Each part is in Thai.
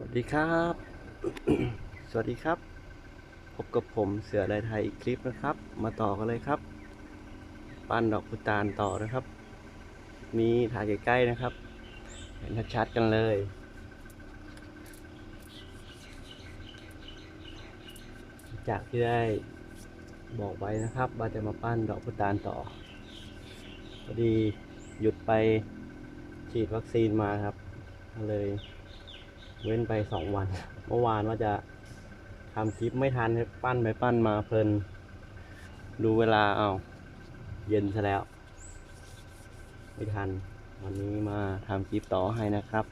วัสดีครับ สวัสดีครับ พบกับผมเสือลายไทยอีกคลิปนะครับ มาต่อกันเลยครับ ปั้นดอกพุตาลต่อนะครับ นี้ถ่ายใกล้ๆนะครับ เห็นชัดๆกันเลยจากที่ได้บอกไว้นะครับ ว่าจะมาปั้นดอกพุตาลต่อ พอดีหยุดไปฉีดวัคซีนมาครับ เลย เว้นไปสองวัน เมื่อวานว่าจะทำคลิปไม่ทันปั้นไปปั้นมาเพลิน ดูเวลาเอาเย็นซะแล้ว ไม่ทัน วันนี้มาทำคลิปต่อให้นะครับ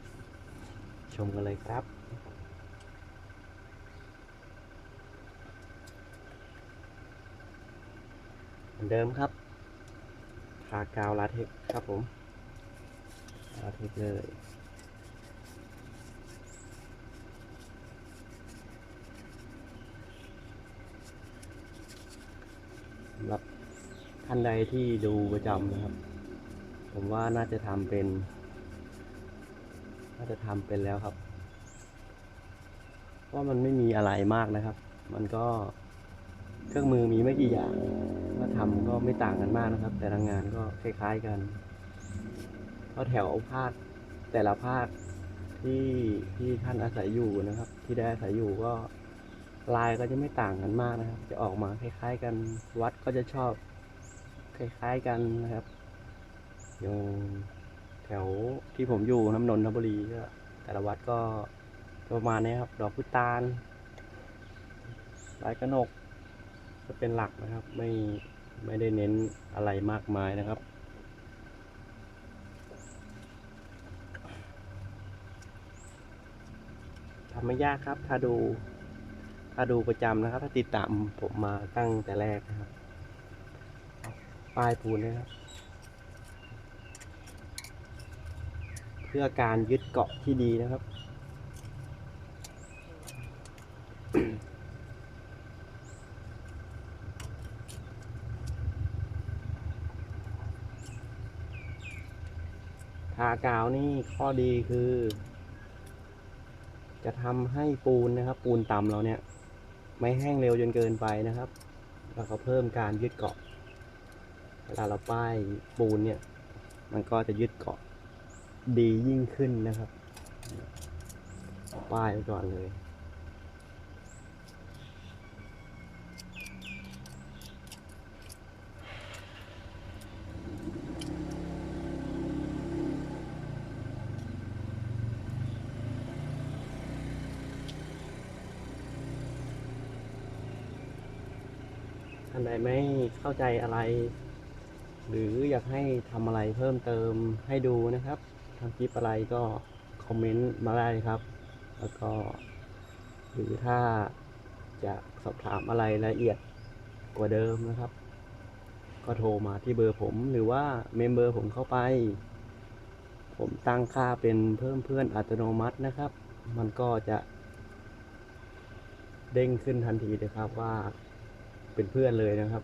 ชมกันเลยครับเหมือนเดิมครับทากาวลาเทคครับผมลาเทคเลย สำหรับ ท่านใดที่ดูประจำนะครับ ผมว่าน่าจะทำเป็น น่าจะทำเป็นแล้วครับเพราะมันไม่มีอะไรมากนะครับ มันก็เครื่องมือมีไม่กี่อย่างก็ทำก็ไม่ต่างกันมากนะครับ แต่ละงานก็คล้ายๆกันเพราะแถวภาคแต่ละภาคที่ที่ท่านอาศัยอยู่นะครับ ที่ได้อาศัยอยู่ก็ลายก็จะไม่ต่างกันมากนะครับ จะออกมาคล้ายๆกันวัดก็จะชอบ คล้ายๆกันนะครับอย่างแถวที่ผมอยู่น้ำนนทบุรีก็แต่ละวัดก็ประมาณนี้ครับ ดอกพุตาลลายกระหนกจะเป็นหลักนะครับ ไม่ไม่ได้เน้นอะไรมากมายนะครับทำไม่ยากครับ ถ้าดู ถ้าดูประจำนะครับ ถ้าติดตามผมมาตั้งแต่แรกนะครับ ป้ายปูนนะครับ เพื่อการยึดเกาะที่ดีนะครับ ทากาวนี่ข้อดีคือ จะทำให้ปูนนะครับ ปูนต่ำเราเนี่ย ไม่แห้งเร็วจนเกินไปนะครับ แล้วก็เพิ่มการยึดเกาะ เวลาเราป้ายปูนเนี่ย มันก็จะยึดเกาะดียิ่งขึ้นนะครับ ป้ายไปก่อนเลยท่านใดไม่เข้าใจอะไร หรืออยากให้ทำอะไรเพิ่มเติมให้ดูนะครับทำคลิปอะไรก็คอมเมนต์มาได้ครับ แล้วก็หรือถ้าจะสอบถามอะไรละเอียดกว่าเดิมนะครับ ก็โทรมาที่เบอร์ผมหรือว่าเมมเบอร์ผมเข้าไป ผมตั้งค่าเป็นเพิ่มเพื่อนอัตโนมัตินะครับ มันก็จะเด้งขึ้นทันทีเลยครับว่าเป็นเพื่อนเลยนะครับ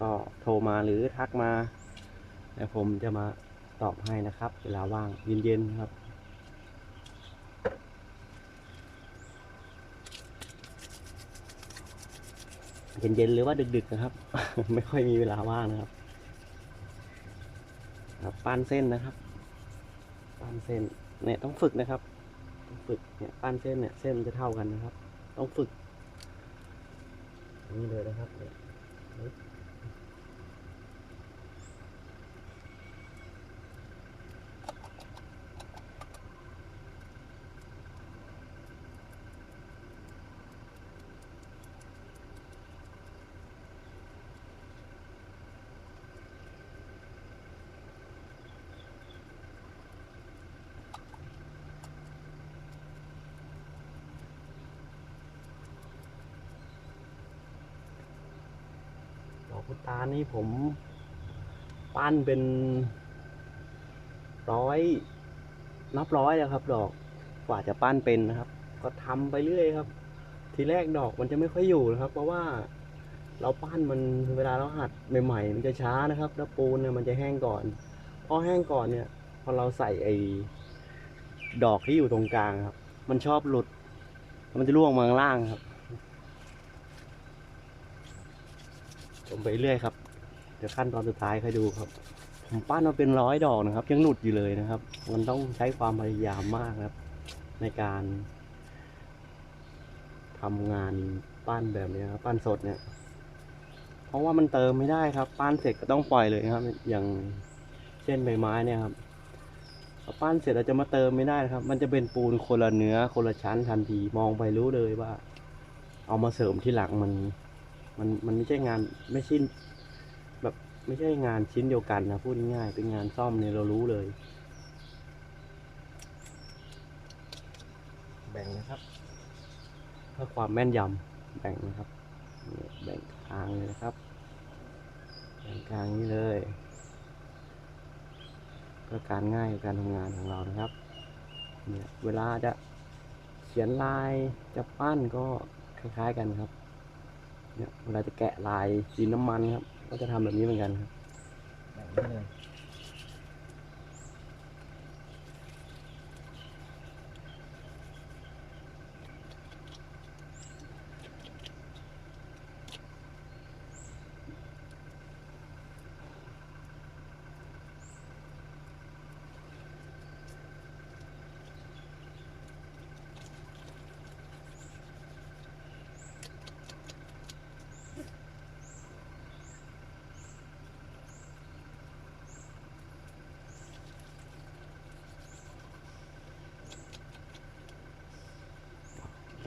ก็โทรมาหรือทักมาแล้วผมจะมาตอบให้นะครับ เวลาว่างเย็นๆครับ เย็นๆหรือว่าดึกๆนะครับ ไม่ค่อยมีเวลาว่างนะครับครับปั้นเส้นนะครับปั้นเส้นเนี่ยต้องฝึกนะครับ ต้องฝึกเนี่ยปั้นเส้นเนี่ยเส้นมันจะเท่ากันนะครับ ต้องฝึกอย่างนี่เลยนะครับเนี่ย พุตานี่ผมปั้นเป็นร้อยนับร้อยแล้วครับ ดอกกว่าจะปั้นเป็นนะครับ ก็ทำไปเรื่อยครับ ทีแรกดอกมันจะไม่ค่อยอยู่นะครับ เพราะว่าเราปั้นมันเวลาเราหัดใหม่ๆมันจะช้านะครับ แล้วปูนเนี่ยมันจะแห้งก่อนพอแห้งก่อนเนี่ย พอเราใส่ไอ้ดอกที่อยู่ตรงกลางครับ มันชอบหลุด มันจะร่วงมาข้างล่างครับ ชมไปเรื่อยครับ เดี๋ยวขั้นตอนสุดท้ายค่อยดูครับ ผมปั้นมาเป็นร้อยดอกนะครับ ยังหลุดอยู่เลยนะครับ มันต้องใช้ความพยายามมากครับ ในการทำงานปั้นแบบนี้ครับปั้นสดเนี่ย เพราะว่ามันเติมไม่ได้ครับ ปั้นเสร็จก็ต้องปล่อยเลยครับ อย่างเช่นใบไม้เนี่ยครับพอปั้นเสร็จเราจะมาเติมไม่ได้นะครับ มันจะเป็นปูนคนละเนื้อคนละชั้นทันที มองไปรู้เลยว่า เอามาเสริมที่หลังมัน มันมันไม่ใช่งานไม่ชิ้นแบบไม่ใช่งานชิ้นเดียวกันนะพูดง่ายๆเป็นงานซ่อมเนี่ยเรารู้เลย แบ่งนะครับเพื่อความแม่นยำแบ่งนะครับนี่แบ่งทางเลยนะครับแบ่งกลางนี้เลยเพื่อการง่ายในการทำงานของเรานะครับเนี่ยเวลาจะเขียนลายจะปั้นก็คล้ายๆกันครับ เนี่ยเวลาจะแกะลายดินน้ำมันครับ ก็จะทำแบบนี้เหมือนกันครับแบ่งได้เลย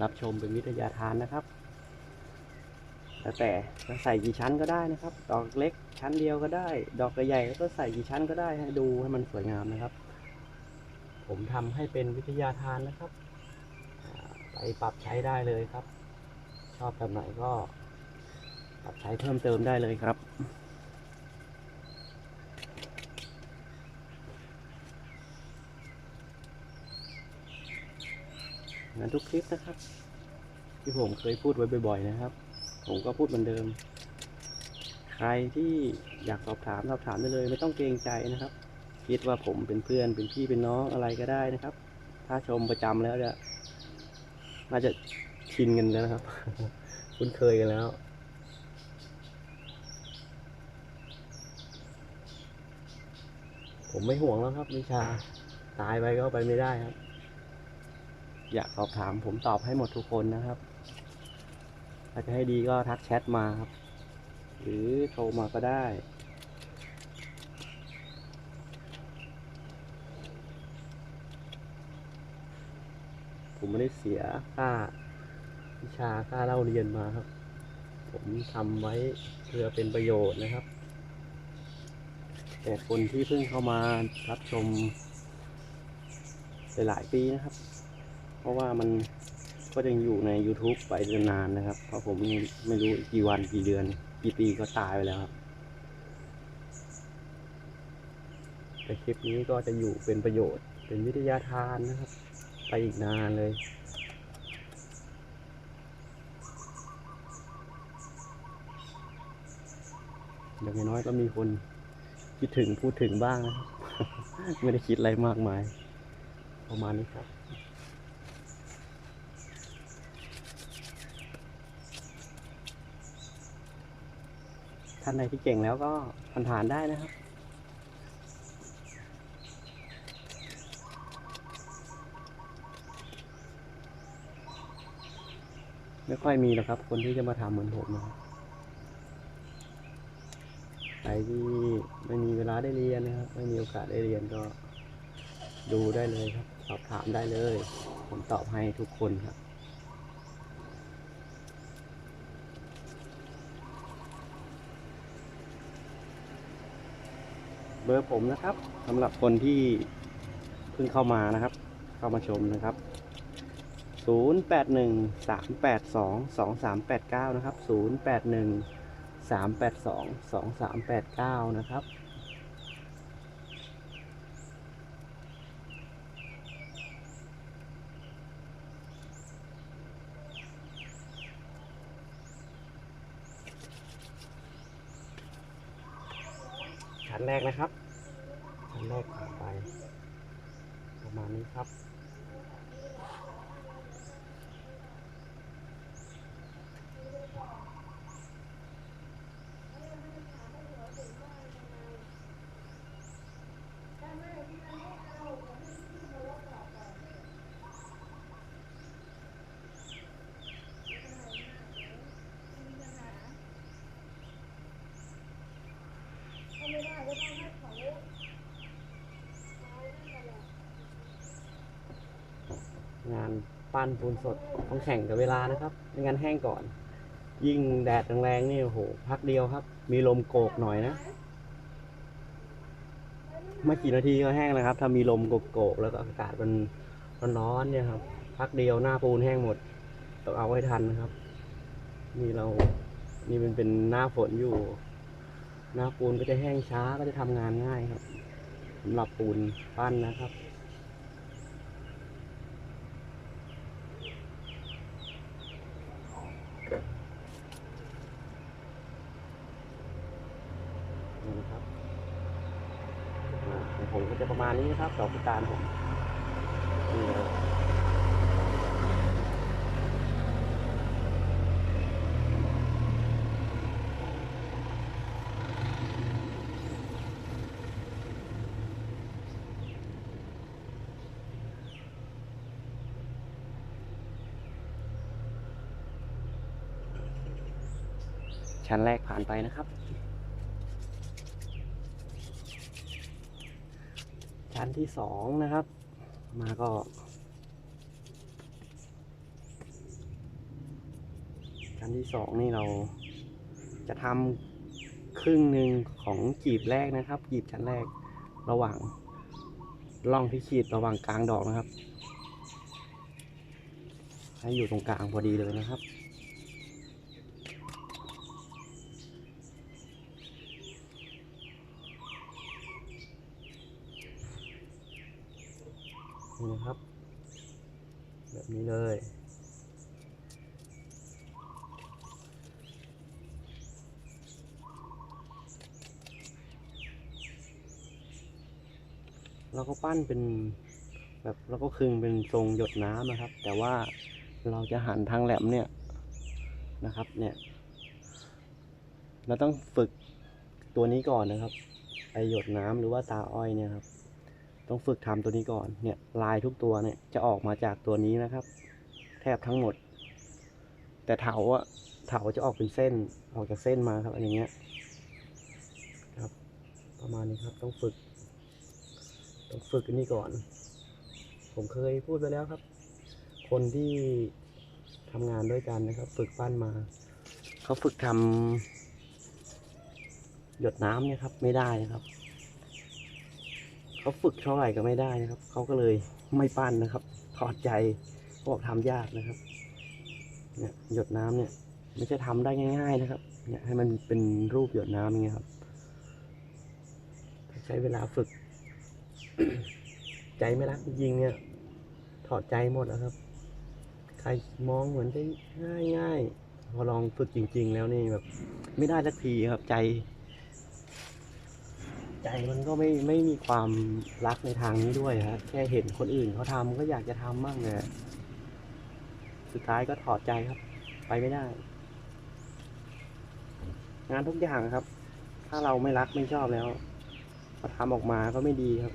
รับชมเป็นวิทยาทานนะครับ แล้วแต่จะใส่กี่ชั้นก็ได้นะครับ ดอกเล็กชั้นเดียวก็ได้ ดอกใหญ่ก็ใส่กี่ชั้นก็ได้ให้ดูให้มันสวยงามนะครับ ผมทำให้เป็นวิทยาทานนะครับไปปรับใช้ได้เลยครับ ชอบแบบไหนก็ปรับใช้เพิ่มเติมได้เลยครับ มือนทุกคลิปนะครับ ที่ผมเคยพูดไว้บ่อย ๆ นะครับ ผมก็พูดเหมือนเดิม ใครที่อยากสอบถามสอบถามได้เลย ไม่ต้องเกรงใจนะครับ คิดว่าผมเป็นเพื่อนเป็นพี่เป็นน้องอะไรก็ได้นะครับ ถ้าชมประจำแล้วจะน่าจะชินกันแล้วนะครับ คุ้นเคยกันแล้วผมไม่ห่วงแล้วครับวิชา ตายไปก็ไปไม่ได้ครับ อยากสอบถามผมตอบให้หมดทุกคนนะครับ ถ้าจะให้ดีก็ทักแชทมาครับ หรือโทรมาก็ได้ ผมไม่ได้เสียค่าวิชาค่าเล่าเรียนมาครับ ผมทำไว้เพื่อเป็นประโยชน์นะครับ แต่คนที่เพิ่งเข้ามารับชมหลายๆปีนะครับ เพราะว่ามันก็ยังอยู่ใน YouTube ไปนานนะครับ เพราะผมไม่รู้กี่วันกี่เดือน กี่ปีก็ตายไปแล้วครับ แต่คลิปนี้ก็จะอยู่เป็นประโยชน์เป็นวิทยาทานนะครับ ไปอีกนานเลยอย่างน้อยก็มีคนคิดถึงพูดถึงบ้างนะครับ ไม่ได้คิดอะไรมากมาย ประมาณนี้ครับานใดที่เก่งแล้วก็ผ่านผ่านได้นะครับ ไม่ค่อยมีหรอกครับ คนที่จะมาทำเหมือนผมนะใครที่ไม่มีเวลาได้เรียนนะครับ ไม่มีโอกาสได้เรียนก็ดูได้เลยครับ สอบถามได้เลย ผมตอบให้ทุกคนครับ เบอร์ผมนะครับสำหรับคนที่เพิ่งเข้ามานะครับ เข้ามาชมนะครับ 081 382 2389 นะครับ 081 382 2389 นะครับ แรกนะครับชั้นแรกผ่านไป ประมาณนี้ครับ งาน ปั้นปูนสดต้องแข่งกับเวลานะครับไม่งั้นแห้งก่อน ยิ่งแดดแรงๆนี่โอ้โหพักเดียวครับ มีลมโกกหน่อยนะไม่กี่นาทีก็แห้งแล้วครับ ถ้ามีลมโกกๆแล้วก็อากาศมันร้อนๆเนี่ยครับ พักเดียวหน้าปูนแห้งหมดต้องเอาให้ทันนะครับ นี่เรานี่มันเป็นหน้าฝนอยู่ หน้าปูนก็จะแห้งช้าก็จะทำงานง่ายครับสำหรับปูนปั้นนะครับ นี่นะครับอ่าของผมก็จะประมา ณนี้นะครับดอกพิการผมนี่เลยชั้นแรกผ่านไปนะครับ ชั้นที่สองนะครับ มาก็ชั้นที่สองนี่เราจะทำครึ่งหนึ่งของกีบแรกนะครับ กีบชั้นแรกระหว่างร่องที่ขีดระหว่างกลางดอกนะครับ ให้อยู่ตรงกลางพอดีเลยนะครับ นะครับ แบบนี้เลย เราก็ปั้นเป็นแบบเราก็คึงเป็นทรงหยดน้ำนะครับ แต่ว่าเราจะหันทางแหลมเนี่ยนะครับเนี่ย เราต้องฝึกตัวนี้ก่อนนะครับไอหยดน้ำหรือว่าตาอ้อยเนี่ยครับ ต้องฝึกทำตัวนี้ก่อน เนี่ยลายทุกตัวเนี่ยจะออกมาจากตัวนี้นะครับ แทบทั้งหมด แต่เถาอะเถาจะออกเป็นเส้นออกจากเส้นมาครับอย่างเงี้ยครับ ประมาณนี้ครับต้องฝึก ต้องฝึกอันนี้ก่อน ผมเคยพูดไปแล้วครับ คนที่ทำงานด้วยกันนะครับ ฝึกปั้นมาเขาฝึกทำหยดน้ำเนี่ยครับ ไม่ได้นะครับ เขาฝึกเท่าไหร่ก็ไม่ได้นะครับ เขาก็เลยไม่ปั้นนะครับ ถอดใจเขาบอกทำยากนะครับ เนี่ยหยดน้ำเนี่ยไม่ใช่ทำได้ง่าย ๆนะครับ เนี่ยให้มันเป็นรูปหยดน้ำอย่างเงี้ยครับ ใช้เวลาฝึก ใจไม่รักจริงเนี่ย ถอดใจหมดแล้วครับ ใครมองเหมือนได้ง่ายๆพอลองฝึกจริง ๆ แล้วนี่แบบ ไม่ได้สักทีครับใจ ใจมันก็ไม่ไม่มีความรักในทางนี้ด้วยฮะแค่เห็นคนอื่นเขาทำก็อยากจะทำบ้างเลยสุดท้ายก็ถอดใจครับ ไปไม่ได้ งานทุกอย่างครับ ถ้าเราไม่รักไม่ชอบแล้วพอทำออกมาก็ไม่ดีครับ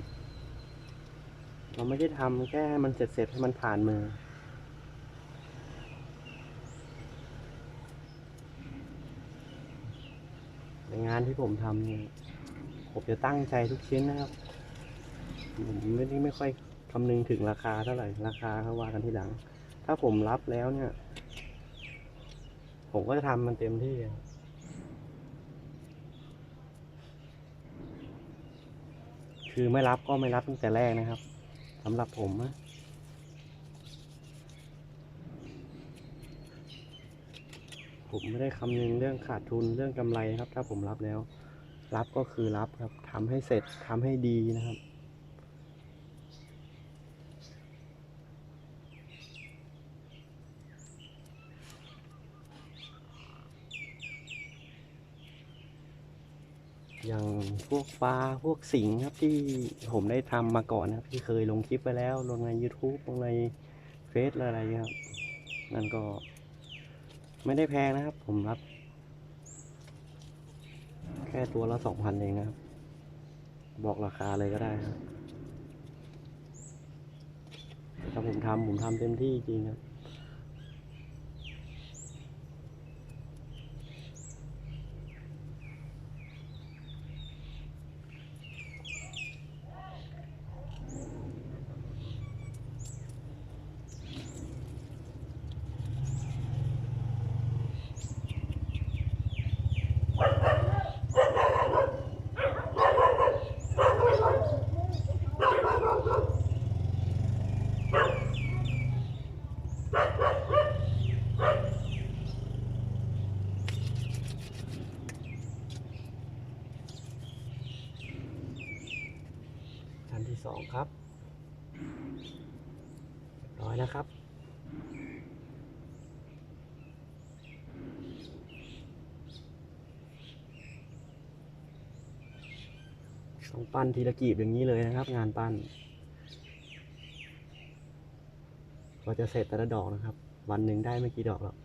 เราไม่ได้ทำแค่ให้มันเสร็จเสร็จให้มันผ่านมือในงานที่ผมทำเนี่ย ผมจะตั้งใจทุกชิ้นนะครับผมไม่ได้ไม่ค่อยคำนึงถึงราคาเท่าไหร่ราคาเขาว่ากันทีหลัง ถ้าผมรับแล้วเนี่ย ผมก็จะทำมันเต็มที่คือไม่รับก็ไม่รับตั้งแต่แรกนะครับสำหรับผมนะผมไม่ได้คำนึงเรื่องขาดทุนเรื่องกำไรครับ ถ้าผมรับแล้ว รับก็คือรับครับทำให้เสร็จทำให้ดีนะครับ อย่างพวกปลาพวกสิงครับที่ผมได้ทำมาก่อนนะครับที่เคยลงคลิปไปแล้ว ลงใน YouTube ลงในเฟซอะไรอย่างเงี้ยครับ นั่นก็ไม่ได้แพงนะครับ ผมรับ ค่ตัวละสองพันเองนะครับ บอกราคาเลยก็ได้ครับถ้าผมทำผมทำเต็มที่จริงครับ เรียบร้อยนะครับ ต้องปั้นทีละกีบอย่างนี้เลยนะครับ งานปั้นก็จะเสร็จแต่ละดอกนะครับ วันหนึ่งได้ไม่กี่ดอกหรอก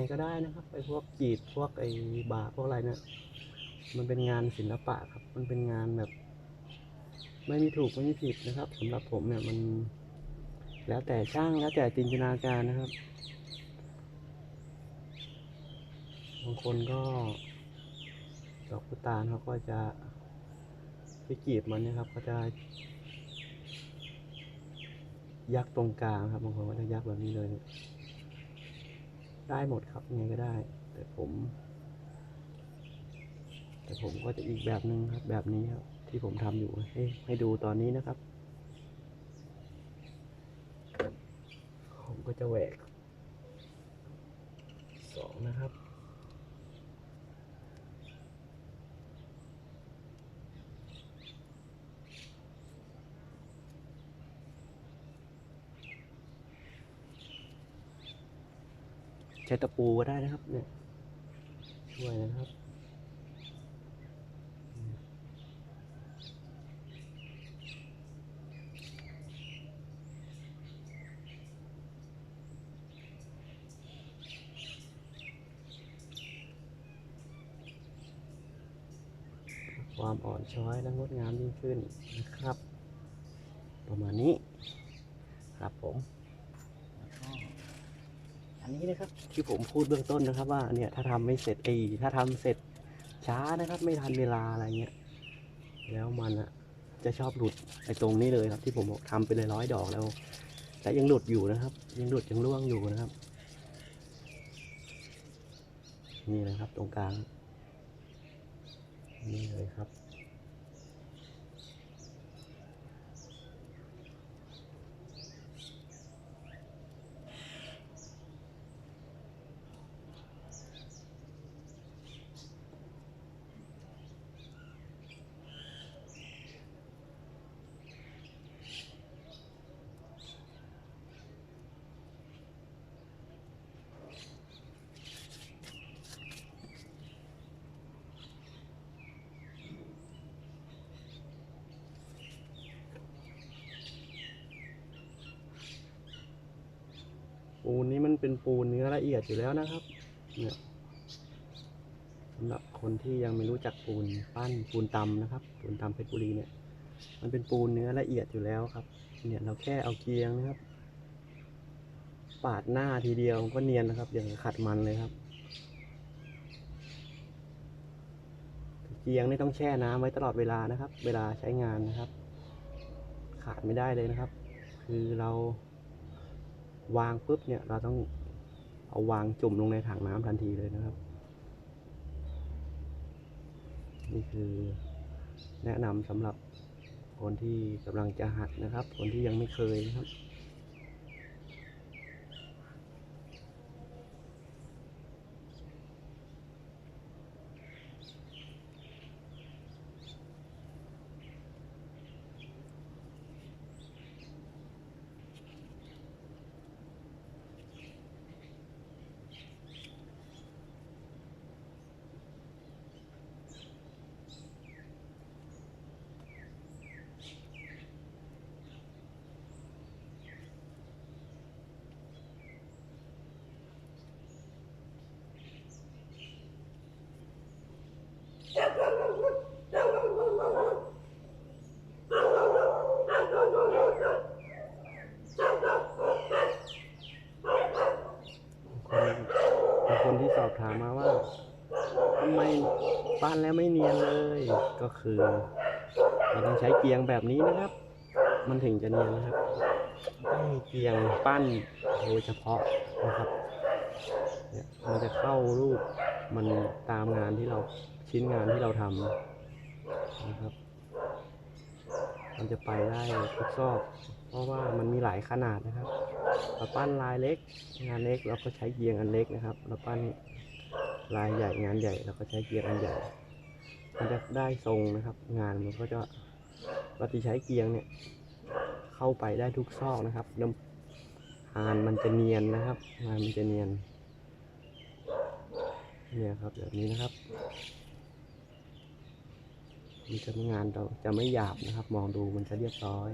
งไงก็ได้นะครับไอ้พวกกีดพวกไอ้บาพวกอะไรเนี่ยมันเป็นงานศิลปะครับ มันเป็นงานแบบ ไม่มีถูกไม่มีผิดนะครับสำหรับผมเนี่ยมัน แล้วแต่ช่างแล้วแต่จินตนาการนะครับบางคนก็ดอกพุตานเขาก็จะที่กรีบมันนะครับก็จะ ยักตรงกลางครับบางคนก็จะยักแบบนี้เลย ได้หมดครับยังไงก็ได้ แต่ผม แต่ผมก็จะอีกแบบหนึ่งครับ แบบนี้ครับ ที่ผมทำอยู่ให้ให้ดูตอนนี้นะครับ ผมก็จะแหวกสองนะครับ ช้ตะปูก็ได้นะครับ เนี่ย ช่วยนะครับความอ่อนช้อยและงดงามยิ่งขึ้นนะครับ ประมาณนี้ ครับผมแล้วก็อั นะครับ ที่ผมพูดเบื้องต้นนะครับ ว่าเนี่ยถ้าทำไม่เสร็จไอ้ถ้าทำเสร็จช้านะครับ ไม่ทันเวลาอะไรเงี้ยแล้วมันอะจะชอบหลุดไอ้ตรงนี้เลยครับ ที่ผมบอกทำไปเลยร้อยดอกแล้วแต่ยังหลุดอยู่นะครับ ยังหลุดยังร่วงอยู่นะครับ นี่นะครับตรงกลางนี่เลยครับ ปูนนี้มันเป็นปูนเนื้อละเอียดอยู่แล้วนะครับ เนี่ยสำหรับคนที่ยังไม่รู้จักปูนปั้นปูนตำนะครับ ปูนตำเพชรบุรีเนี่ย มันเป็นปูนเนื้อละเอียดอยู่แล้วครับ เนี่ยเราแค่เอาเกียงนะครับ ปาดหน้าทีเดียวก็เนียนนะครับ อย่างขัดมันเลยครับเกียงนี่ต้องแช่น้ำไว้ตลอดเวลานะครับ เวลาใช้งานนะครับ ขาดไม่ได้เลยนะครับ คือเรา วางปุ๊บเนี่ยเราต้องเอาวางจุ่มลงในถังน้ำทันทีเลยนะครับ นี่คือแนะนำสำหรับคนที่กำลังจะหัดนะครับ คนที่ยังไม่เคยนะครับ คนที่สอบถามมาว่าทำไมปั้นแล้วไม่เนียนเลย ก็คือเราต้องใช้เกียงแบบนี้นะครับ มันถึงจะเนียนนะครับ ต้องมีเกียงปั้นโดยเฉพาะนะครับ เนี่ยมันจะเข้ารูปมันตามงานที่เรา ชิ้นงานที่เราทำนะครับ มันจะไปได้ทุกซอก เพราะว่ามันมีหลายขนาดนะครับเราปั้นลายเล็ก งานเล็กเราก็ใช้เกียงอันเล็กนะครับเราปั้นลายใหญ่งานใหญ่เราก็ใช้เกียงอันใหญ่ มันจะได้ทรงนะครับ งานมันก็จะเราจะใช้เกียงเนี่ย เข้าไปได้ทุกซอกนะครับแล้วงานมันจะเนียนนะครับ งานมันจะเนียนเนี่ยครับแบบนี้นะครับ มันจะงานเราจะไม่หยาบนะครับ มองดูมันจะเรียบร้อย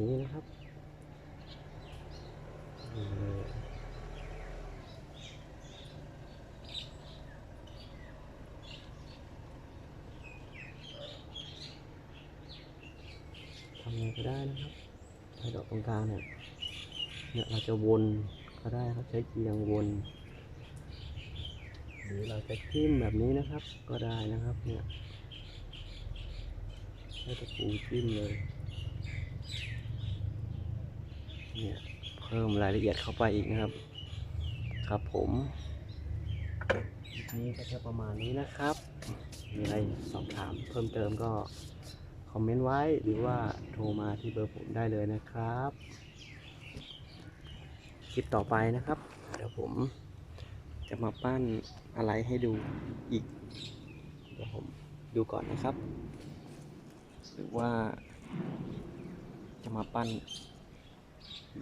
นี้นะครับทำไงก็ได้นะครับใช้ดอกตรงกลางเนี่ยเนี่ยเราจะวน ก็ได้ครับใช้เกียงวน หรือเราจะจิ้มแบบนี้นะครับ ก็ได้นะครับเนี่ยใช้ตะปูจิ้มเลยเนี่ยเพิ่มรายละเอียดเข้าไปอีกนะครับ ครับผมนี้ก็จะประมาณนี้นะครับ มีอะไรสอบถามเพิ่มเติมก็คอมเมนต์ไว้หรือว่าโทรมาที่เบอร์ผมได้เลยนะครับ คลิปต่อไปนะครับ เดี๋ยวผมจะมาปั้นอะไรให้ดูอีก เดี๋ยวผมดูก่อนนะครับ หรือว่า จะมาปั้น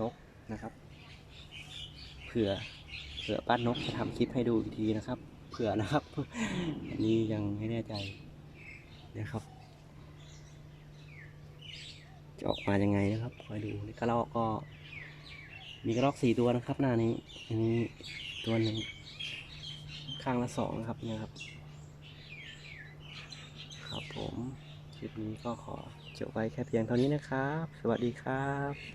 นกนะครับ เผื่อเผื่อปั้นนกจะทำคลิปให้ดูอีกทีนะครับ เผื่อนะครับ อันนี้ยังไม่แน่ใจนะครับ จะออกมายังไงนะครับ คอยดูนี่กระรอกก็ มีกระรอกสี่ตัวนะครับ หน้านี้ อันนี้ตัวหนึ่งข้างละสองนะครับเนี่ยครับ ครับผม คลิปนี้ก็ขอจบไว้แค่เพียงเท่านี้นะครับ สวัสดีครับ